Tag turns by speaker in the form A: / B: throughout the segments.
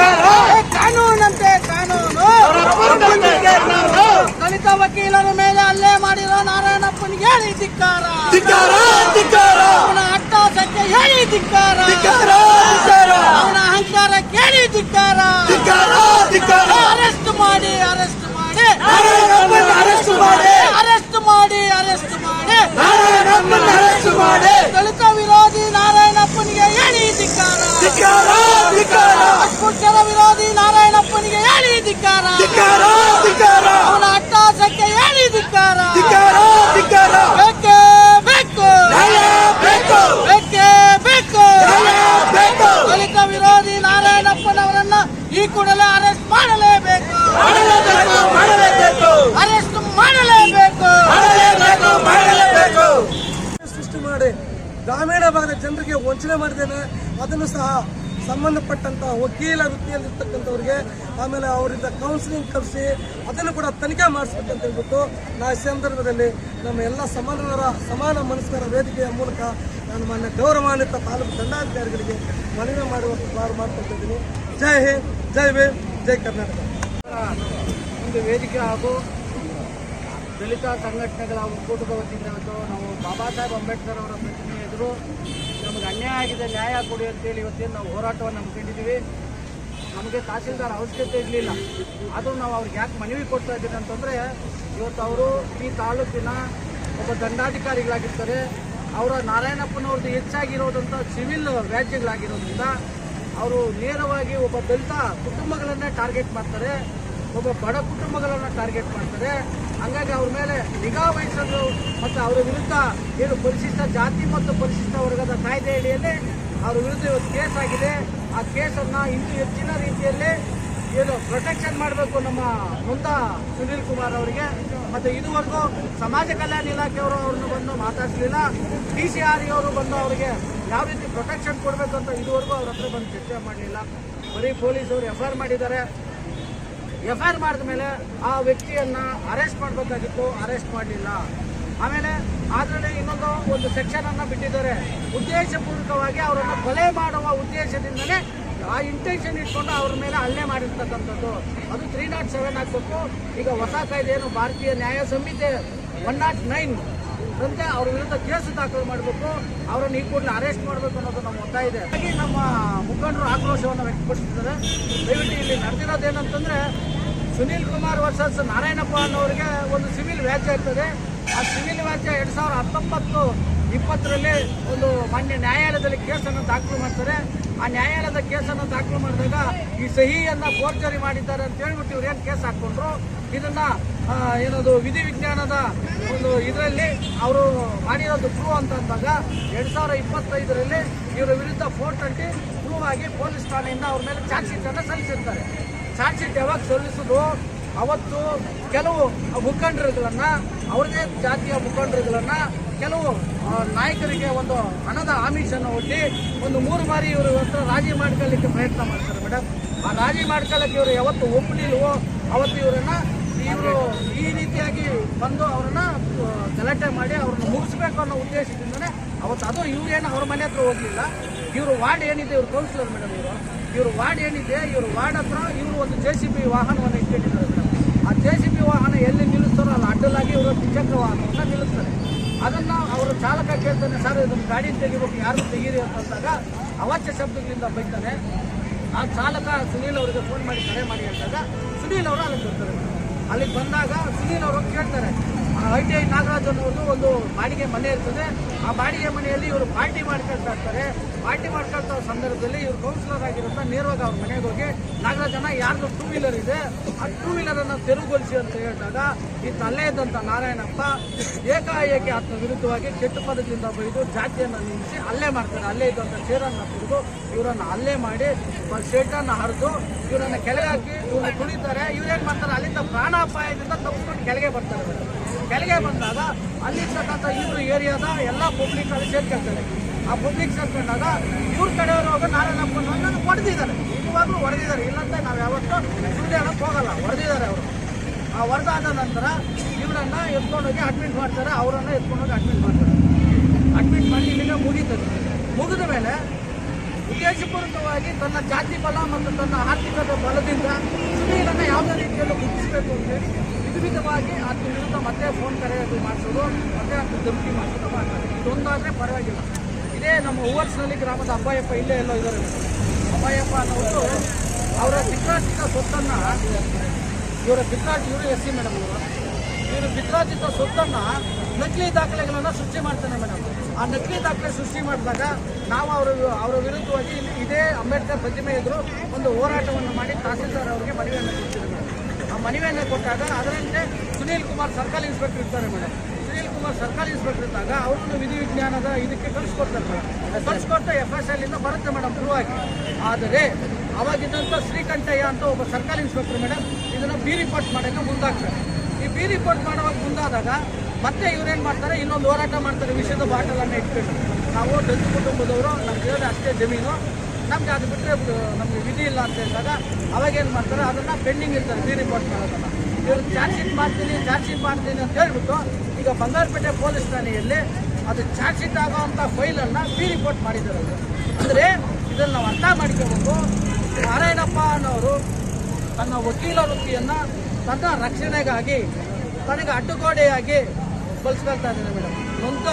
A: ಏ, ಕಾನೂನಂತೆ ಕಾನೂನು. ದಲಿತ ವಕೀಲರ ಮೇಲೆ ಹಲ್ಲೆ ಮಾಡಿರೋ ನಾರಾಯಣಪ್ಪನಿಗೆ ಹೇಳಿ ಧಿಕ್ಕಾರ.
B: ಧಿಕ್ಕಾರ ಧಿಕ್ಕಾರ.
A: ಅವನ ಅಟ್ಟಾಸಕ್ಕೆ ಹೇಳಿ ಧಿಕ್ಕಾರ
B: ಧಿಕ್ಕಾರ.
A: ಅವನ ಅಹಂಕಾರಕ್ಕೆ ಹೇಳಿ
C: ಗ್ರಾಮೀಣ ಭಾಗದ ಜನರಿಗೆ ವಂಚನೆ ಮಾಡಿದ್ದೇನೆ. ಅದನ್ನು ಸಹ ಸಂಬಂಧಪಟ್ಟಂತ ವಕೀಲ ವೃತ್ತಿಯಲ್ಲಿರ್ತಕ್ಕಂಥವ್ರಿಗೆ, ಆಮೇಲೆ ಅವರಿಂದ ಕೌನ್ಸಿಲಿಂಗ್ ಕರೆಸಿ ಅದನ್ನು ಕೂಡ ತನಿಖೆ ಮಾಡಿಸ್ಬೇಕಂತ ಹೇಳ್ಬಿಟ್ಟು ನಾ ಈ ಸಂದರ್ಭದಲ್ಲಿ ನಮ್ಮ ಎಲ್ಲ ಸಮಾನರ ಸಮಾನ ಮನಸ್ಕರ ವೇದಿಕೆಯ ಮೂಲಕ ನಾನು ಮಾನ್ಯ ಗೌರವಾನ್ವಿತ ತಾಲೂಕು ದಂಡಾಧಿಕಾರಿಗಳಿಗೆ ಮನವಿ ಮಾಡುವ ಬಾರು ಮಾಡ್ಕೊಳ್ತಾ ಇದ್ದೀನಿ. ಜೈ ಹಿಂದ್, ಜೈ ಭೀಮ್ ಜೈ ಕರ್ನಾಟಕ.
A: ಒಂದು ವೇದಿಕೆ ಹಾಗೂ ದಲಿತ ಸಂಘಟನೆಗಳ ಒಕ್ಕೂಟದ ವತಿಯಿಂದ ನಾವು ಬಾಬಾ ಸಾಹೇಬ್ ಅಂಬೇಡ್ಕರ್ ಅವರ ಎದುರು ನಮಗೆ ಅನ್ಯಾಯ ಆಗಿದೆ, ನ್ಯಾಯ ಕೊಡಿ ಅಂತೇಳಿ ಇವತ್ತೇನು ನಾವು ಹೋರಾಟವನ್ನು ಹಮ್ಮಿಕೊಂಡಿದ್ದೀವಿ ನಮಗೆ ತಹಸೀಲ್ದಾರ್ ಅವಶ್ಯಕತೆ ಇರಲಿಲ್ಲ. ಆದರೂ ನಾವು ಅವ್ರಿಗೆ ಯಾಕೆ ಮನವಿ ಕೊಡ್ತಾ ಇದ್ದೀನಿ ಅಂತಂದರೆ, ಇವತ್ತು ಅವರು ಈ ತಾಲೂಕಿನ ಒಬ್ಬ ದಂಡಾಧಿಕಾರಿಗಳಾಗಿರ್ತಾರೆ. ಅವರ ನಾರಾಯಣಪ್ಪನವ್ರದ್ದು ಹೆಚ್ಚಾಗಿರೋದಂಥ ಸಿವಿಲ್ ವ್ಯಾಜ್ಯಗಳಾಗಿರೋದ್ರಿಂದ, ಅವರು ನೇರವಾಗಿ ಒಬ್ಬ ದಲಿತ ಕುಟುಂಬಗಳನ್ನೇ ಟಾರ್ಗೆಟ್ ಮಾಡ್ತಾರೆ. ಒಬ್ಬ ಬಡ ಕುಟುಂಬಗಳನ್ನು ಟಾರ್ಗೆಟ್ ಮಾಡ್ತಾರೆ ಹಂಗಾಗಿ ಅವ್ರ ಮೇಲೆ ನಿಗಾ ವಹಿಸೋದು ಮತ್ತು ಅವರ ವಿರುದ್ಧ ಏನು ಪರಿಶಿಷ್ಟ ಜಾತಿ ಮತ್ತು ಪರಿಶಿಷ್ಟ ವರ್ಗದ ಕಾಯ್ದೆ ಅಡಿಯಲ್ಲಿ ಅವರ ವಿರುದ್ಧ ಇವತ್ತು ಕೇಸ್ ಆಗಿದೆ. ಆ ಕೇಸನ್ನು ಇನ್ನೂ ಹೆಚ್ಚಿನ ರೀತಿಯಲ್ಲಿ ಏನು ಪ್ರೊಟೆಕ್ಷನ್ ಮಾಡಬೇಕು ನಮ್ಮ ಮುಂದ ಸುನೀಲ್ ಕುಮಾರ್ ಅವರಿಗೆ. ಮತ್ತು ಇದುವರೆಗೂ ಸಮಾಜ ಕಲ್ಯಾಣ ಇಲಾಖೆಯವರು ಅವ್ರನ್ನ ಬಂದು ಮಾತಾಡಿಸಲಿಲ್ಲ. ಡಿ ಸಿ ಆರ್ ಇವರು ಬಂದು ಅವರಿಗೆ ಯಾವ ರೀತಿ ಪ್ರೊಟೆಕ್ಷನ್ ಕೊಡಬೇಕು ಅಂತ ಇದುವರೆಗೂ ಅವ್ರ ಹತ್ರ ಬಂದು ಚರ್ಚೆ ಮಾಡಲಿಲ್ಲ. ಬರೀ ಪೊಲೀಸರು ಎಫ್ ಐ ಆರ್ ಮಾಡಿದ್ದಾರೆ. ಎಫ್ ಆರ್ ಮಾಡಿದ ಮೇಲೆ ಆ ವ್ಯಕ್ತಿಯನ್ನ ಅರೆಸ್ಟ್ ಮಾಡಬೇಕಾಗಿತ್ತು ಅರೆಸ್ಟ್ ಮಾಡಲಿಲ್ಲ. ಆಮೇಲೆ ಅದರಲ್ಲಿ ಇನ್ನೊಂದು ಒಂದು ಸೆಕ್ಷನ್ ಅನ್ನ ಬಿಟ್ಟಿದ್ದಾರೆ. ಉದ್ದೇಶಪೂರ್ವಕವಾಗಿ ಅವರನ್ನು ಕೊಲೆ ಮಾಡುವ ಉದ್ದೇಶದಿಂದಲೇ ಆ ಇಂಟೆನ್ಷನ್ ಇಟ್ಕೊಂಡು ಅವ್ರ ಮೇಲೆ ಹಲ್ಲೆ ಮಾಡಿರ್ತಕ್ಕಂಥದ್ದು. ಅದು ತ್ರೀ ನಾಟ್ ಸೆವೆನ್ ಆಗ್ಬೇಕು. ಈಗ ಹೊಸ ಕಾಯ್ದೆ ಏನು ಭಾರತೀಯ ನ್ಯಾಯ ಸಂಹಿತೆ ಒನ್ ನಾಟ್ ನೈನ್ ಅಂತೆ ಅವ್ರ ವಿರುದ್ಧ ಕೇಸು ದಾಖಲು ಮಾಡಬೇಕು, ಅವರನ್ನು ಈ ಕೂಡಲೇ ಅರೆಸ್ಟ್ ಮಾಡಬೇಕು ಅನ್ನೋದು ನಮ್ಮ ಒತ್ತಾಯ ಇದೆ. ಹಾಗಾಗಿ ನಮ್ಮ ಮುಖಂಡರು ಆಕ್ರೋಶವನ್ನು ವ್ಯಕ್ತಪಡಿಸಿದ್ದಾರೆ ದಯವಿಟ್ಟು ಇಲ್ಲಿ ನಡೆದಿರೋದೇನಂತಂದ್ರೆ, ಸುನೀಲ್ ಕುಮಾರ್ ವರ್ಸಸ್ ನಾರಾಯಣಪ್ಪ ಅನ್ನೋರಿಗೆ ಒಂದು ಸಿವಿಲ್ ವ್ಯಾಜ್ಯ ಇರ್ತದೆ. ಆ ಸಿವಿಲ್ ವ್ಯಾಜ್ಯ ಎರಡ್ ಸಾವಿರದ ಹತ್ತೊಂಬತ್ತು ಇಪ್ಪತ್ತರಲ್ಲಿ ಒಂದು ಮಾನ್ಯ ನ್ಯಾಯಾಲಯದಲ್ಲಿ ಕೇಸನ್ನು ದಾಖಲು ಮಾಡ್ತಾರೆ. ಆ ನ್ಯಾಯಾಲಯದ ಕೇಸನ್ನು ದಾಖಲು ಮಾಡಿದಾಗ ಈ ಸಹಿಯನ್ನ ಫೋರ್ಜರಿ ಮಾಡಿದ್ದಾರೆ ಅಂತ ಹೇಳ್ಬಿಟ್ಟು ಇವ್ರು ಏನು ಕೇಸ್ ಹಾಕೊಂಡ್ರು ಇದನ್ನ ಏನದು ವಿಧಿ ವಿಜ್ಞಾನದ ಒಂದು ಇದರಲ್ಲಿ ಅವರು ಮಾಡಿರೋದು ಪ್ರೂವ್ ಅಂತ ಅಂದಾಗ ಎರಡು ಸಾವಿರ ಇಪ್ಪತ್ತೈದರಲ್ಲಿ ಇವರ ವಿರುದ್ಧ ಫೋರ್ ಟ್ವೆಂಟಿ ಪ್ರೂವ್ ಆಗಿ ಪೊಲೀಸ್ ಠಾಣೆಯಿಂದ ಅವ್ರ ಮೇಲೆ ಚಾರ್ಜ್ ಶೀಟ್ ಅನ್ನು ಸಲ್ಲಿಸಿರ್ತಾರೆ. ಚಾರ್ಜ್ ಶೀಟ್ ಯಾವಾಗ ಸಲ್ಲಿಸಿದ್ರು ಅವತ್ತು ಕೆಲವು ಮುಖಂಡರುಗಳನ್ನ ಅವ್ರದೇ ಜಾತಿಯ ಮುಖಂಡರುಗಳನ್ನ ಕೆಲವು ನಾಯಕರಿಗೆ ಒಂದು ಹಣದ ಆಮಿಷನ್ನು ಒಡ್ಡಿ ಒಂದು ಮೂರು ಬಾರಿ ಇವರು ಹತ್ರ ರಾಜಿ ಮಾಡ್ಕೊಳ್ಳಿಕ್ಕೆ ಪ್ರಯತ್ನ ಮಾಡ್ತಾರೆ ಮೇಡಮ್ ಆ ರಾಜಿ ಮಾಡ್ಕೊಳ್ಳಕ್ಕೆ ಇವರು ಯಾವತ್ತು ಒಪ್ಪಲಿಲ್ವೋ ಅವತ್ತು ಇವರನ್ನ ಇವರು ಈ ರೀತಿಯಾಗಿ ಬಂದು ಅವ್ರನ್ನ ಗಲಾಟೆ ಮಾಡಿ ಅವ್ರನ್ನ ಮುಗಿಸ್ಬೇಕು ಅನ್ನೋ ಉದ್ದೇಶದಿಂದನೇ ಅವತ್ತು ಅದು ಇವ್ರೇನು ಅವ್ರ ಮನೆ ಹತ್ರ ಹೋಗಲಿಲ್ಲ. ಇವರು ವಾರ್ಡ್ ಏನಿದೆ ಇವರು ಕೌನ್ಸಿಲರ್ ಮೇಡಮ್ ಇವರು. ಇವರು ವಾರ್ಡ್ ಏನಿದೆ, ಇವರು ವಾರ್ಡ್ ಹತ್ರ ಇವರು ಒಂದು ಜೆ ಸಿ ಬಿ ವಾಹನವನ್ನು ಇಟ್ಕೊಂಡಿದ್ದಾರೆ. ಆ ಜೆ ಸಿ ಬಿ ವಾಹನ ಎಲ್ಲಿ ನಿಲ್ಲಿಸ್ತಾರೋ ಅಲ್ಲಿ ಅಡ್ಡಲಾಗಿ ಇವರು ದ್ವಿಚಕ್ರ ವಾಹನವನ್ನು ನಿಲ್ಲಿಸ್ತಾರೆ. ಅದನ್ನು ಅವರು ಚಾಲಕ ಕೇಳ್ತಾನೆ, ಸರ್ ಇದನ್ನು ಗಾಡಿ ತೆಗಿಬೇಕು, ಯಾರು ತೆಗೀರಿ? ಅಂತಂದಾಗ ಅವಾಚ್ಯ ಶಬ್ದಗಳಿಂದ ಬೈತಾನೆ. ಆ ಚಾಲಕ ಸುನೀಲ್ ಅವರಿಗೆ ಫೋನ್ ಮಾಡಿ ಕರೆ ಮಾಡಿ ಹೇಳಿದಾಗ ಸುನೀಲ್ ಅವರು ಅಲ್ಲಿಗೆ ಬರ್ತಾರೆ. ಅಲ್ಲಿಗೆ ಬಂದಾಗ ಸುನೀಲ್ ಅವರು ಕೇಳ್ತಾರೆ ಐ ಟಿ ಐ ನಾಗರಾಜ್ ಅನ್ನೋದು ಒಂದು ಬಾಡಿಗೆ ಮನೆ ಇರ್ತದೆ. ಆ ಬಾಡಿಗೆ ಮನೆಯಲ್ಲಿ ಇವರು ಪಾರ್ಟಿ ಮಾಡ್ಕೊಳ್ತಾ ಇರ್ತಾರೆ. ಪಾರ್ಟಿ ಮಾಡ್ಕೊಳ್ತಾ ಸಂದರ್ಭದಲ್ಲಿ ಇವರು ಕೌನ್ಸಿಲರ್ ಆಗಿರೋದ್ರಿಂದ ನೇರವಾಗಿ ಅವ್ರ ಮನೆಗೆ ಹೋಗಿ ನಾಗರಾಜ್ ಯಾರು ಯಾರ್ದು ಟೂ ವೀಲರ್ ಇದೆ, ಆ ಟೂ ವೀಲರ್ ಅನ್ನ ತೆರವುಗೊಳಿಸಿ ಅಂತ ಹೇಳಿದಾಗ, ಈ ತಲೆ ಇದ್ದಂತ ನಾರಾಯಣಪ್ಪ ಏಕಾಏಕಿ ಆತ್ಮ ವಿರುದ್ಧವಾಗಿ ಕೆಟ್ಟ ಪದದಿಂದ ಬೈದು ಜಾತಿಯನ್ನು ನಿಲ್ಲಿಸಿ ಅಲ್ಲೇ ಮಾಡ್ತಾರೆ. ಅಲ್ಲೇ ಇದ್ದಂಥ ಚೇರನ್ನು ಕುಡಿದು ಇವರನ್ನು ಅಲ್ಲೇ ಮಾಡಿ ಶೇಟನ್ನು ಹರಿದು ಇವರನ್ನ ಕೆಳಗೆ ಹಾಕಿ ಇವ್ರನ್ನ ಕುಡಿತಾರೆ ಇವ್ರೇನ್ ಮಾಡ್ತಾರೆ? ಅಲ್ಲಿಂದ ಪ್ರಾಣಾಪಾಯದಿಂದ ತಪ್ಪಿಸ್ಕೊಂಡು ಕೆಳಗೆ ಬರ್ತಾರೆ. ಕೆಳಗೆ ಬಂದಾಗ ಅಲ್ಲಿರ್ತಕ್ಕಂಥ ಇವರು ಏರಿಯಾದ ಎಲ್ಲ ಪಬ್ಲಿಕ್ ಅಲ್ಲಿ ಸೇರ್ಕೊಳ್ತಾರೆ. ಆ ಪಬ್ಲಿಕ್ ಸೇರ್ಕೊಂಡಾಗ ಇವ್ರ ಕಡೆಯವರು ಹೋಗಿ ಒಂದೊಂದು ಹೊಡೆದಿದ್ದಾರೆ ಇವಾಗಲೂ ಹೊಡೆದಿದ್ದಾರೆ ಇಲ್ಲಂತ ನಾವು ಯಾವತ್ತೂ ಸುಳ್ಳು ಹೇಳಕ್ಕೆ ಹೋಗಲ್ಲ. ಹೊಡೆದಿದ್ದಾರೆ ಅವರು. ಆ ಹೊಡೆದಾದ ನಂತರ ಇವರನ್ನ ಎತ್ಕೊಂಡೋಗಿ ಅಡ್ಮಿಟ್ ಮಾಡ್ತಾರೆ. ಅವರನ್ನ ಎತ್ಕೊಂಡೋಗಿ ಅಡ್ಮಿಟ್ ಮಾಡ್ತಾರೆ. ಅಡ್ಮಿಟ್ ಮಾಡಿ ಇಲ್ಲಿಗೆ ಮುಗೀತದೆ. ಮುಗಿದ ಮೇಲೆ ಉದ್ದೇಶಪೂರ್ವಕವಾಗಿ ತನ್ನ ಜಾತಿ ಬಲ ಮತ್ತು ತನ್ನ ಆರ್ಥಿಕತೆ ಬಲದಿಂದ ಸುನೀಲನ್ನು ಯಾವುದೇ ರೀತಿಯಲ್ಲಿ ಮುಗಿಸಬೇಕು ಅಂತೇಳಿ ವಿಧವಾಗಿ ಅದ್ರ ವಿರುದ್ಧ ಮತ್ತೆ ಫೋನ್ ಕರೆಯೋದು ಮಾಡಿಸೋದು, ಮತ್ತೆ ಅದನ್ನು ಧಮಕಿ ಮಾಡಿಸೋದು ಮಾಡ್ತಾರೆ ಇದೊಂದಾದರೆ ಪರವಾಗಿಲ್ಲ. ಇದೇ, ನಮ್ಮ ಹೂವರ್ಸ್ನಲ್ಲಿ ಗ್ರಾಮದ ಅಬ್ಬಾಯಪ್ಪ ಇಲ್ಲೇ ಎಲ್ಲೋ ಇದ್ದಾರೆ. ಅಬ್ಬಾಯಪ್ಪ ಅನ್ನೋರು ಅವರ ಪಿತ್ರಾರ್ಜಿತ ಸೊತ್ತನ್ನು ಇವರ ಪಿತ್ರಾರ್ಜಿ ಇವರು ಎಸ್ ಸಿ ಮೇಡಮ್ ಇವರು. ಇವರು ಪಿತ್ರಾರ್ಜಿತ ಸೊತ್ತನ್ನು ನಕಲಿ ದಾಖಲೆಗಳನ್ನು ಸೃಷ್ಟಿ ಮಾಡ್ತಾನೆ ಮೇಡಮ್. ಆ ನಕಲಿ ದಾಖಲೆ ಸೃಷ್ಟಿ ಮಾಡಿದಾಗ ನಾವು ಅವರ ಅವರ ವಿರುದ್ಧವಾಗಿ ಇದೇ ಅಂಬೇಡ್ಕರ್ ಪ್ರತಿಮೆ ಎದುರು ಒಂದು ಹೋರಾಟವನ್ನು ಮಾಡಿ ತಹಸೀಲ್ದಾರ್ ಅವರಿಗೆ ಮನವಿಯನ್ನು ಕೊಡ್ತೀವಿ ಮೇಡಮ್ ಆ ಮನವಿಯನ್ನು ಕೊಟ್ಟಾಗ ಅದರಂತೆ ಸುನೀಲ್ ಕುಮಾರ್ ಸರ್ಕಲ್ ಇನ್ಸ್ಪೆಕ್ಟರ್ ಇರ್ತಾರೆ ಮೇಡಮ್. ಸುನೀಲ್ ಕುಮಾರ್ ಸರ್ಕಾರಿ ಇನ್ಸ್ಪೆಕ್ಟರ್ ಇದ್ದಾಗ ಅವರನ್ನು ವಿಧಿ ವಿಜ್ಞಾನದ ಇದಕ್ಕೆ ಕಳಿಸ್ಕೊಡ್ತಾರೆ ಕಳಿಸ್ಕೊಡ್ತಾ ಎಫ್ ಎಸ್ ಎಲ್ ಇಂದ ಬರುತ್ತೆ ಮೇಡಮ್ ಶುರುವಾಗಿ ಆದರೆ ಅವಾಗಿದ್ದಂಥ ಶ್ರೀಕಂಠಯ್ಯ ಅಂತ ಒಬ್ಬ ಸರ್ಕಾರಿ ಇನ್ಸ್ಪೆಕ್ಟರ್ ಮೇಡಮ್ ಇದನ್ನು ಬಿ ರಿಪೋರ್ಟ್ ಮಾಡೋಕ್ಕೆ ಮುಂದಾಗ್ತಾರೆ. ಈ ಬಿ ರಿಪೋರ್ಟ್ ಮಾಡುವಾಗ ಮುಂದಾದಾಗ ಮತ್ತೆ ಇವ್ರೇನು ಮಾಡ್ತಾರೆ? ಇನ್ನೊಂದು ಹೋರಾಟ ಮಾಡ್ತಾರೆ ವಿಷಯದ ಬಾಟಲನ್ನು ಇಟ್ಕೊಂಡು. ನಾವು ದತ್ತು ಕುಟುಂಬದವರು ನಮ್ಗೆ ಇರೋದು ಅಷ್ಟೇ ಜಮೀನು. ನಮ್ಗೆ ಅದು ಬಿಟ್ಟರೆ ನಮಗೆ ವಿಧಿ ಇಲ್ಲ ಅಂತ ಹೇಳಿದಾಗ ಅವಾಗ ಏನು ಮಾಡ್ತಾರೆ? ಅದನ್ನು ಪೆಂಡಿಂಗ್ ಇರ್ತಾರೆ ಸಿ ರಿಪೋರ್ಟ್ ಮಾಡೋದನ್ನು. ಇವರು ಚಾರ್ಜ್ ಶೀಟ್ ಮಾಡ್ತೀನಿ ಚಾರ್ಜ್ ಶೀಟ್ ಮಾಡ್ತೀನಿ ಅಂತ ಹೇಳ್ಬಿಟ್ಟು ಈಗ ಬಂಗಾರಪೇಟೆ ಪೊಲೀಸ್ ಠಾಣೆಯಲ್ಲಿ ಅದು ಚಾರ್ಜ್ ಶೀಟ್ ಆಗೋವಂಥ ಫೈಲನ್ನು ಬಿ ರಿಪೋರ್ಟ್ ಮಾಡಿದ್ದಾರೆ ಅಂದರೆ ಇದನ್ನು ನಾವು ಅರ್ಥ ಮಾಡ್ಕೋಬೇಕು, ನಾರಾಯಣಪ್ಪ ಅನ್ನೋರು ತನ್ನ ವಕೀಲ ವೃತ್ತಿಯನ್ನು ತನ್ನ ರಕ್ಷಣೆಗಾಗಿ, ತನಗೆ ಅಡ್ಡುಗೋಡೆಯಾಗಿ ಬಳಸ್ಕೊಳ್ತಾ ಇದ್ದಾರೆ ಮೇಡಮ್. ನೊಂದ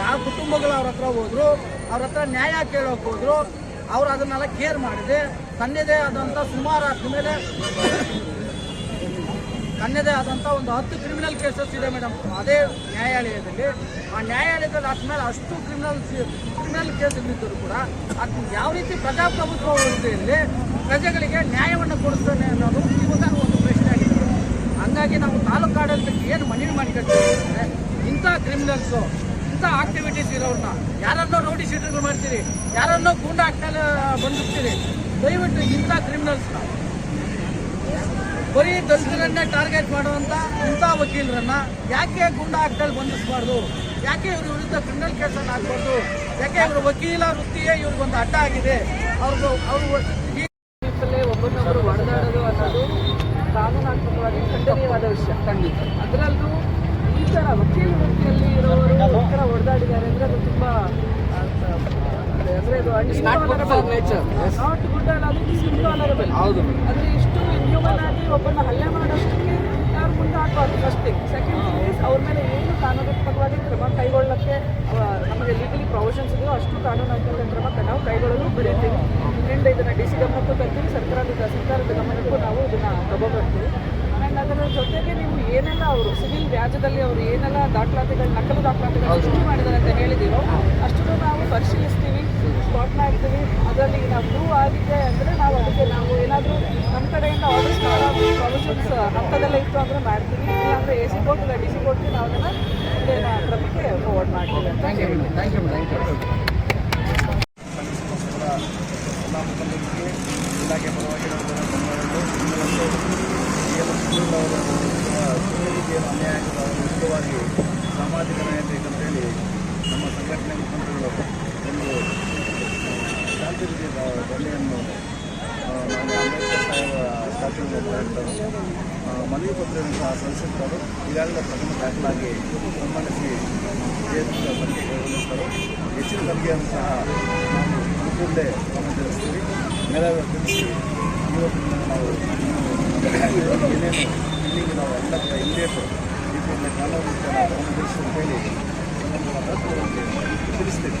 A: ಯಾವ ಕುಟುಂಬಗಳು ಅವ್ರ ಹತ್ರ ಹೋದ್ರು, ಅವ್ರ ಹತ್ರ ನ್ಯಾಯ ಕೇಳೋಕೆ ಹೋದ್ರು ಅವ್ರು ಅದನ್ನೆಲ್ಲ ಕೇರ್ ಮಾಡಿದೆ. ತನ್ನದೇ ಆದಂಥ ಸುಮಾರು ಮೇಲೆ ತನ್ನದೇ ಆದಂಥ ಒಂದು ಹತ್ತು ಕ್ರಿಮಿನಲ್ ಕೇಸಸ್ ಇದೆ ಮೇಡಮ್ ಅದೇ ನ್ಯಾಯಾಲಯದಲ್ಲಿ. ಆ ನ್ಯಾಯಾಲಯದಲ್ಲಿ ಅದ್ರ ಮೇಲೆ ಅಷ್ಟು ಕ್ರಿಮಿನಲ್ ಕ್ರಿಮಿನಲ್ ಕೇಸ್ಗಳಿದ್ದರೂ ಕೂಡ ಅದು ಯಾವ ರೀತಿ ಪ್ರಜಾಪ್ರಭುತ್ವ ವ್ಯವಸ್ಥೆಯಲ್ಲಿ ಪ್ರಜೆಗಳಿಗೆ ನ್ಯಾಯವನ್ನು ಕೊಡಿಸ್ತಾನೆ ಅನ್ನೋದು ಇವಾಗ ಒಂದು ಪ್ರಶ್ನೆ ಆಗಿದೆ. ಹಂಗಾಗಿ ನಾವು ತಾಲೂಕು ಆಡಳಿತಕ್ಕೆ ಏನು ಮನವಿ ಮಾಡಿಕೊಳ್ತೀವಿ ಅಂದರೆ ಇಂಥ ಕ್ರಿಮಿನಲ್ಸು ಇಂಥ ಆಕ್ಟಿವಿಟೀಸ್ ಇರೋರನ್ನ ಯಾರನ್ನೋ ರೌಡಿ ಶೀಟರ್ಗಳು ಮಾಡ್ತೀರಿ, ಯಾರನ್ನೋ ಗೂಂಡ ಹಾಕ್ನಲ್ಲಿ ಬಂದಿರ್ತೀರಿ ದಯವಿಟ್ಟು ಇಂಥ ಕ್ರಿಮಿನಲ್ಸ್ನ ಬರೀ ದಲಿತರನ್ನೇ ಟಾರ್ಗೆಟ್ ಮಾಡುವಂಥ ಇಂಥ ವಕೀಲರನ್ನ ಯಾಕೆ ಗೂಂಡ ಹಾಕ್ದಲ್ಲಿ ಬಂಧಿಸಬಾರ್ದು? ಯಾಕೆ ಇವ್ರ ವಿರುದ್ಧ ಕ್ರಿಮಿನಲ್ ಕೇಸನ್ನು ಹಾಕ್ಬಾರ್ದು? ಯಾಕೆ ಇವ್ರ ವಕೀಲ ವೃತ್ತಿಯೇ ಇವ್ರಿಗೊಂದು ಅಡ್ಡ ಆಗಿದೆ? ಅವ್ರದ್ದು ಅವರು ಒಬ್ಬರನ್ನೊಬ್ಬರು ಹೊಡೆದಾಡೋದು ಅನ್ನೋದು ಕಾನೂನಾತ್ಮಕವಾಗಿ ಖಂಡನೀಯವಾದ ವಿಷಯ. ಖಂಡಿತ. ಅದರಲ್ಲೂ ಥರ ವಕೀಲ ವೃತ್ತಿಯಲ್ಲಿ ಇರೋರು ಈ ಥರ ಹೊಡೆದಾಡಿದ್ದಾರೆ ಅಂದರೆ ಅದು ತುಂಬ ಅಂದರೆ ಇದು ನಾಟ್ ಗುಡ್ ಅಲ್ಲ ಅದು ಇನ್ಟಾಲರಬಲ್
B: ಹೌದು.
A: ಅಂದ್ರೆ ಇಷ್ಟು ಇನ್ಹ್ಯೂಮನ್ ಆಗಿ ಒಬ್ಬನ ಹಲ್ಲೆ ಮಾಡೋಷ್ಟಕ್ಕೆ ಯಾರು ಮುಂದೆ ಹಾಕಬಾರ್ದು first thing second thing is ಅವ್ರ ಮೇಲೆ ಏನು ಕಾನೂನಾತ್ಮಕವಾಗಿ ಕ್ರಮ ಕೈಗೊಳ್ಳಕ್ಕೆ ನಮಗೆ ಲೀಗಲಿ ಪ್ರೊವಿಷನ್ಸ್ ಇದೆಯೋ ಅಷ್ಟು ಕಾನೂನಾತ್ಮಕ ಕ್ರಮ ನಾವು ಕೈಗೊಳ್ಳಲು ಬರೀತೀವಿ ಆ್ಯಂಡ್ ಇದನ್ನು ಡಿ ಸಿ ಗಮನಕ್ಕೂ ತರ್ತೀವಿ. ಸರ್ಕಾರದ ಸರ್ಕಾರದ ಗಮನಕ್ಕೂ ನಾವು ಇದನ್ನು ತಗೋಬರ್ತೀವಿ ಅದರ ಜೊತೆಗೆ ನೀವು ಏನೆಲ್ಲ ಅವರು ಸಿವಿಲ್ ವ್ಯಾಜ್ಯದಲ್ಲಿ ಅವರು ಏನೆಲ್ಲ ದಾಖಲಾತಿಗಳು ನಕಲು ದಾಖಲಾತಿಗಳು ಸೃಷ್ಟಿ ಮಾಡಿದ್ದಾರೆ ಅಂತ ಹೇಳಿದ್ದೀರೋ ಅಷ್ಟು ನಾವು ಪರಿಶೀಲಿಸ್ತೀವಿ ಸ್ಪಾಟ್ ಮಾಡ್ತೀವಿ ಅದರಲ್ಲಿ ನಾವು ಪ್ರೂವ್ ಆಗಿದೆ ಅಂದರೆ ನಾವು ಅದಕ್ಕೆ ನಾವು ಏನಾದರೂ ನಮ್ಮ ಕಡೆಯಿಂದ ಆರ್ಡರ್ಸ್ ಮಾಡೋ ಪ್ರೊವಿಷನ್ಸ್ ಹಂತದಲ್ಲೇ ಇತ್ತು ಅಂದರೆ ಮಾಡ್ತೀವಿ. ಇಲ್ಲಾಂದರೆ ಎ ಸಿ ಕೋರ್ಟ್ ಇಲ್ಲ ಡಿ ಸಿ ಕೋರ್ಟ್ಗೆ ನಾವು ಅದನ್ನು ಕ್ರಮಕ್ಕೆ ಫಾರ್ವರ್ಡ್ ಮಾಡ್ತೀವಿ ಅಂತ
B: thank you thank you thank you
D: ಎಲ್ಲ ಮುಖಂಡರಿಗೆ ಇಲಾಖೆ ಪರವಾಗಿ ನಾವು ಧನ್ಯವಾದಗಳು ಇನ್ನೊಂದು ಈ ಎಲ್ಲ ಸುಳ್ಳುಳ್ಳವರು ಸುಳ್ಳಿಗೆ ಏನು ಅನ್ಯಾಯ ಆಗಿದೆ ಅದರ ವಿರುದ್ಧವಾಗಿ ಸಾಮಾಜಿಕ ನ್ಯಾಯ ಬೇಕಂತೇಳಿ ನಮ್ಮ ಸಂಘಟನೆ ಮುಖಂಡರುಗಳು ಒಂದು ಮನವಿ ಪತ್ರವನ್ನು ಸಹ ಸಲ್ಲಿಸಿರ್ತಾರೆ ಈಗಾಗಲೇ ಪ್ರಥಮ ದಾಖಲಾಗಿ ಸಂಖ್ಯೆ ಕೈಗೊಳ್ಳಿರ್ತಾರೆ ಹೆಚ್ಚಿನ ಬಗ್ಗೆ ಸಹ ನಾವು ಕೂಡಲೇ ಗಮನದಲ್ಲಿರ್ತೀವಿ ಮೇಲಾಗಿ ತಿಳಿಸಿ ಇವತ್ತಿನ ನಾವು ಏನೇನು ಇಲ್ಲಿಗೆ ನಾವು ಎಲ್ಲ ಕಾನೂನು ತಿಳಿಸ್ತೇವೆ.